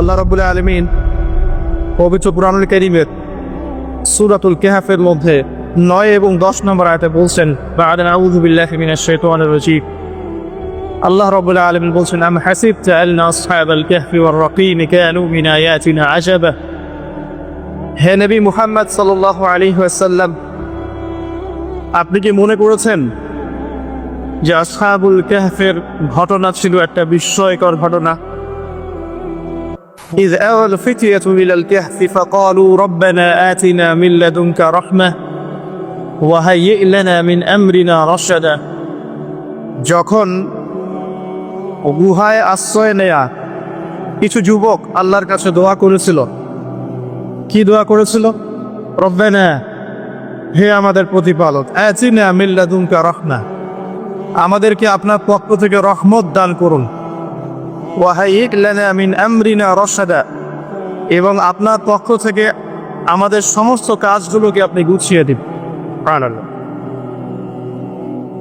আল্লাহ রবুল্লাহ আলমিন পবিত্র পুরানুল করিমের সুরাতুল কেহাফের মধ্যে নয় এবং দশ নম্বর আয়তে বলছেন বা আদান আউযুবিল্লাহি মিনাশ শাইতানির রাজীম। আল্লাহ রাব্বুল আলামিন বলছেন, আম হাসিবতা আন্না আসহাবাল কাহফি ওয়ার রাকিম কানু মিন আয়াতিনা আজাবা। হে নবী মুহাম্মদ সাল্লাল্লাহু আলাইহি ওয়াসাল্লাম, আপনি কি মনে করেছেন যে আসহাবুল কাহফের ঘটনা ছিল একটা বিস্ময়কর ঘটনা? إذ أوى الفتية إلى الكهف فقالوا ربنا آتنا من لدنك رحمة وهيئ لنا من أمرنا رشدا যখন গুহায় আশ্রয় নেয়া কিছু যুবক আল্লাহর কাছে দোয়া করেছিল কি দোয়া করেছিল রব্বানা হে আমাদের প্রতিপালক আতিনা মিল্লাদুনকা রহমা আমাদেরকে আপনার পক্ষ থেকে রহমত দান করুন ওয়াহাইক লানা মিন আমরিনা রশাদা। এবং আপনার পক্ষ থেকে আমাদের সমস্ত কাজগুলোকে আপনি গুছিয়ে দিন।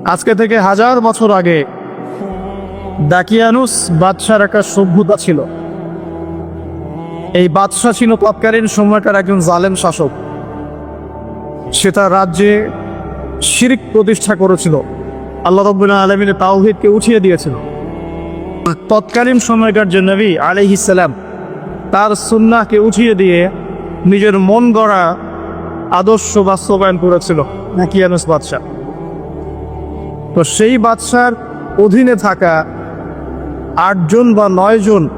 আজকে থেকে হাজার বছর আগে দাকিয়ানুস বাদশার একটা সভ্যতা ছিল। এই বাদশাহ ছিল তৎকালীন সময়কার একজন জালেম শাসক। সে তার রাজ্যে শিরিক প্রতিষ্ঠা করেছিল। আল্লাহ রব্বুল্লাহ আলমিনের তাওহিদকে উঠিয়ে দিয়েছিল। তৎকালীন সময়কার যে নবী আলহিসাল্লাম তার সুন্নাহকে উঠিয়ে দিয়ে নিজের মন গড়া আদর্শ বাস্তবায়ন করেছিল নাকিয়ানুস বাদশাহ। তো সেই বাদশার অধীনে থাকা আটজন বা নয়জন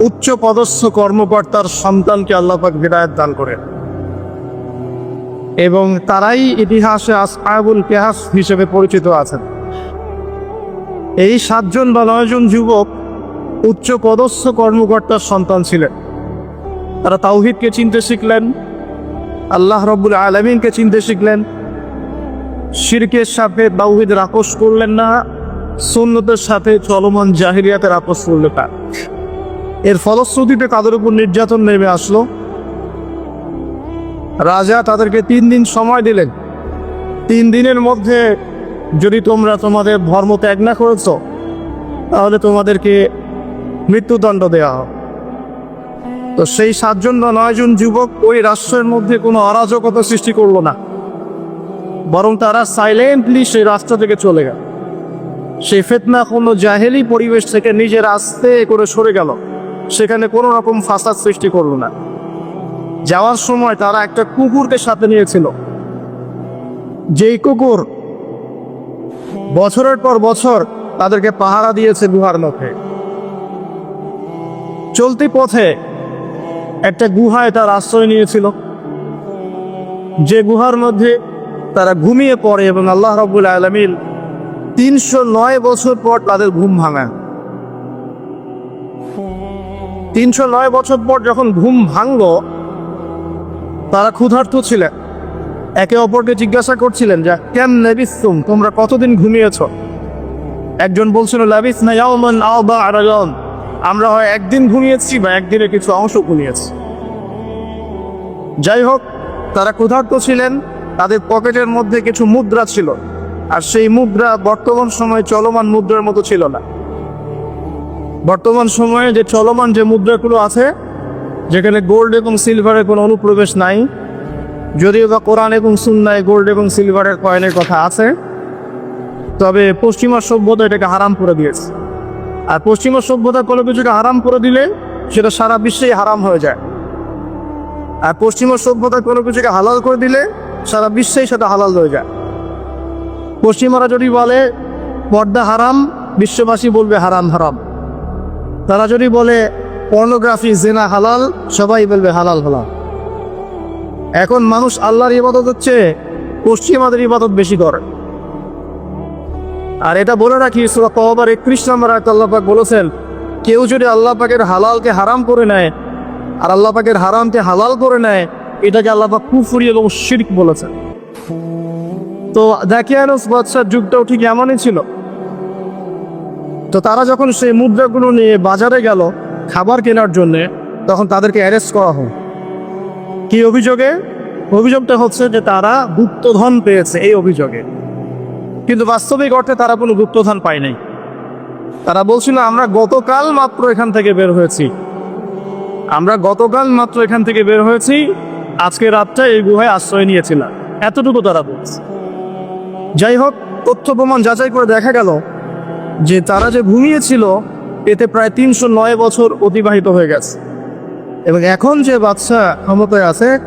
উচ্চ পদস্থ কর্মকর্তার সন্তানকে আল্লাপাক বিদায়ত দান করে। এবং তারাই ইতিহাসে আসহাবুল কেহাস হিসেবে পরিচিত আছেন। এই সাতজন বা নয়জন যুবক উচ্চ পদস্থ কর্মকর্তার সন্তান ছিলেন। তারা তাওহিদকে চিনতে শিখলেন, আল্লাহ রব্বুল আলমিনকে চিনতে শিখলেন। শিরকের সাথে তাওহিদের আপোষ করলেন না, সুন্নতের সাথে চলমান জাহিরিয়াতের আপোষ করলেন না। এর ফলশ্রুতিতে তাদের উপর নির্যাতন নেমে আসলো। রাজা তাদেরকে তিন দিন সময় দিলেন। তিন দিনের মধ্যে যদি তোমরা তোমাদের ধর্ম ত্যাগ না করেছ, তাহলে তোমাদেরকে মৃত্যুদণ্ড দেওয়া হবে। তো সেই সাতজন বা নয়জন যুবক ওই রাষ্ট্রের মধ্যে কোনো অরাজকতা সৃষ্টি করল না। বরং তারা সাইলেন্টলি সেই রাস্তা থেকে চলে গেল। সেই ফেতনা কোনো জাহেলি পরিবেশ থেকে নিজের আস্তে করে সরে গেল। সেখানে কোনো রকম ফাসাদ সৃষ্টি করল না। যাওয়ার সময় তারা একটা কুকুরকে সাথে নিয়েছিল। যেই কুকুর বছরের পর বছর তাদেরকে পাহারা দিয়েছে গুহার মধ্যে। চলতি পথে একটা গুহায় তার আশ্রয় নিয়েছিল। যে গুহার মধ্যে তারা ঘুমিয়ে পড়ে এবং আল্লাহ রব্বুল আলমিন তিনশো নয় বছর পর তাদের ঘুম ভাঙায়। তিনশো নয় বছর পর যখন ঘুম ভাঙল, তারা ক্ষুধার্ত ছিলেন। একে অপরকে জিজ্ঞাসা করছিলেন যে, কেন নেবিসুম তোমরা কতদিন ঘুমিয়েছ? একজন বলছিল লাবিস না ইয়াউমান আও বা আরাজন আমরা হয় একদিন ঘুমিয়েছি বা একদিনের কিছু অংশ ঘুমিয়েছি। যাই হোক, তারা ক্ষুধার্ত ছিলেন, তাদের পকেটের মধ্যে কিছু মুদ্রা ছিল, আর সেই মুদ্রা বর্তমান সময়ে চলমান মুদ্রার মতো ছিল না। বর্তমান সময়ে যে চলমান যে মুদ্রাগুলো আছে, যেখানে গোল্ড এবং সিলভারের কোনো অনুপ্রবেশ নাই যদিও বা কোরআন এবং সুন্নায় গোল্ড এবং সিলভারের কয়েনের কথা আছে, তবে পশ্চিমা সভ্যতা এটাকে হারাম করে দিয়েছে। আর পশ্চিমা সভ্যতা কোনো কিছুকে হারাম করে দিলে সেটা সারা বিশ্বেই হারাম হয়ে যায়। আর পশ্চিমা সভ্যতা কোনো কিছুকে হালাল করে দিলে সারা বিশ্বেই সেটা হালাল হয়ে যায়। পশ্চিমারা যদি বলে, পর্দা হারাম, বিশ্ববাসী বলবে হারাম হারাম। তারা যদি বলে, পর্নোগ্রাফি, জেনা হালাল, সবাই বলবে হালাল হালাল। এখন মানুষ আল্লাহর ইবাদত হচ্ছে পশ্চিমাদের ইবাদত বেশি করে। আর এটা বলে রাখি কবার একত্রিশ নম্বর আয়ত আল্লাহ পাক বলেছেন, কেউ যদি আল্লাহ পাকের হালালকে হারাম করে নেয় আর আল্লাহ পাকের হারামকে হালাল করে নেয়, এটাকে আল্লাহ পাক কুফুরি এবং শিরক বলেছেন। তো দাকিয়ানুস বাদশার যুগটাও ঠিক এমনই ছিল। তো তারা যখন সেই মুদ্রাগুলো নিয়ে বাজারে গেল খাবার কেনার জন্যে, তখন তাদেরকে অ্যারেস্ট করা হয়। কি অভিযোগে? অভিযোগটা হচ্ছে যে তারা গুপ্তধন পেয়েছে এই অভিযোগে। কিন্তু বাস্তবিক অর্থে তারা কোনো গুপ্তধন পায় নাই তারা বলছিল, আমরা গতকাল মাত্র এখান থেকে বের হয়েছি। আমরা গতকাল মাত্র এখান থেকে বের হয়েছি। আজকে রাতটা এই গুহায় আশ্রয় নিয়েছিলাম। এতটুকু তারা বলছে। যাই হোক, তথ্য প্রমাণ যাচাই করে দেখা গেল যে তারা যে ঘুমিয়েছিল, এতে প্রায় তিনশো নয় বছর অতিবাহিত হয়ে গেছে। এবং এখন যে বাদশাহ ক্ষমতায় আছে,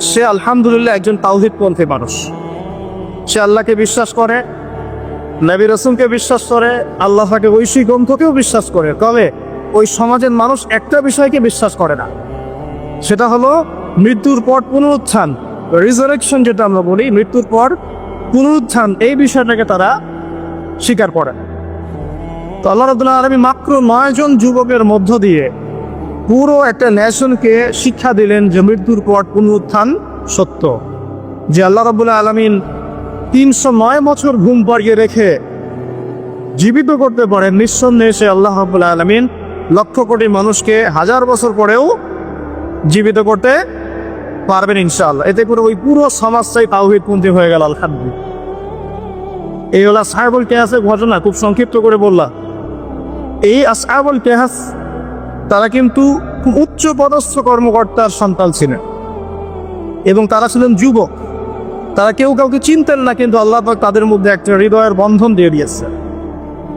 সে আলহামদুলিল্লাহ একজন তাওহিদপন্থী মানুষ। সে আল্লাহকে বিশ্বাস করে, নবী রসুলকে বিশ্বাস করে আল্লাহকে ঐশী গ্রন্থকেও বিশ্বাস করে। তবে ওই সমাজের মানুষ একটা বিষয়কে বিশ্বাস করে না। সেটা হলো মৃত্যুর পর পুনরুত্থান রিজারেকশন যেটা আমরা বলি, মৃত্যুর পর পুনরুত্থান, এই বিষয়টাকে তারা স্বীকার করে। তো আল্লাহ রবুল্লাহ আলমী মাত্র নয় জন যুবকের মধ্য দিয়ে পুরো একটা ন্যাশনকে শিক্ষা দিলেন যে মৃত্যুর পর পুনরুত্থান সত্য। যে আল্লাহ রবুল্লাহ আলমিন তিনশো নয় বছর ঘুম পাড়িয়ে রেখে জীবিত করতে পারেন, নিঃসন্দেহে সে আল্লাহ রবুল্লাহ আলমিন লক্ষ কোটি মানুষকে হাজার বছর পরেও জীবিত করতে পারবেন ইনশাআল্লাহ। এতে করে ওই পুরো সমাজটাই তাওহিদপন্থী হয়ে গেল, আলহামদুলিল্লাহ। এই হলো সাহেবুল কেহাসের ঘটনা, খুব সংক্ষিপ্ত করে বললাম। এই আসহাবুল কেহাস তারা কিন্তু উচ্চ পদস্থ কর্মকর্তার সন্তান ছিলেন। এবং তারা ছিলেন যুবক। তারা কেউ কাউকে চিনতেন না, কিন্তু আল্লাহ তাদের মধ্যে একটা হৃদয়ের বন্ধন দিয়ে দিয়েছে।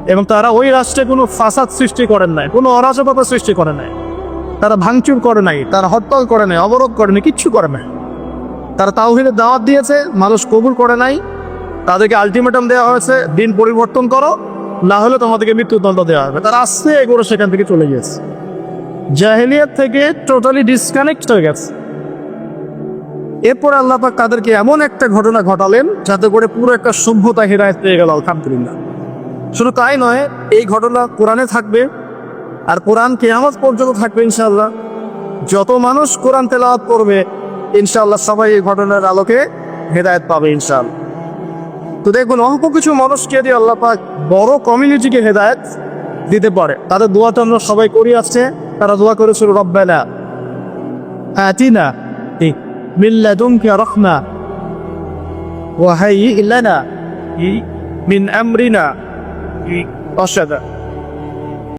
এবং তারা ওই রাষ্ট্রে কোনো ফাসাদ সৃষ্টি করেন নাই, কোনো অরাজকতা সৃষ্টি করে নাই। তারা ভাঙচুর করে নাই, তারা হরতাল করে নাই, অবরোধ করে নাই, কিচ্ছু করে নাই। তারা তাওহিদের দাওয়াত দিয়েছে, মানুষ কবুল করে নাই। তাদেরকে আলটিমেটাম দেওয়া হয়েছে, দিন পরিবর্তন করো, না হলে তোমাদেরকে মৃত্যুদণ্ড দেওয়া হবে। তারা আস্তে এগুলো সেখান থেকে চলে গিয়েছে। জাহেলিয়াত থেকে টোটালি ডিসকানেক্ট হয়ে গেছে। এরপর আল্লাহ পাক তাদেরকে এমন একটা ঘটনা ঘটালেন যাতে করে পুরো একটা সভ্যতা হেরায়ত পেয়ে গেল, আলহামদুলিল্লাহ। শুধু তাই নয়, এই ঘটনা কোরআনে থাকবে আর কোরআন কেয়ামত পর্যন্ত থাকবে ইনশাল্লাহ যত মানুষ কোরআন তেলাওয়াত করবে ইনশাল্লাহ সবাই এই ঘটনার আলোকে হেদায়ত পাবে ইনশাআল্লাহ। তো দেখুন, অল্প কিছু মানুষকে দিয়ে আল্লাহ বড় কমিউনিটিকে হেদায়ত দিতে পারে। তাদের দোয়াটা আমরা সবাই করি আসছে তারা দোয়া করেছিল রব্বালা আতিনা মিল্লাদুমকে রহমা ওয়াহাই ইল্লানা মিন আমরিনা অসাদা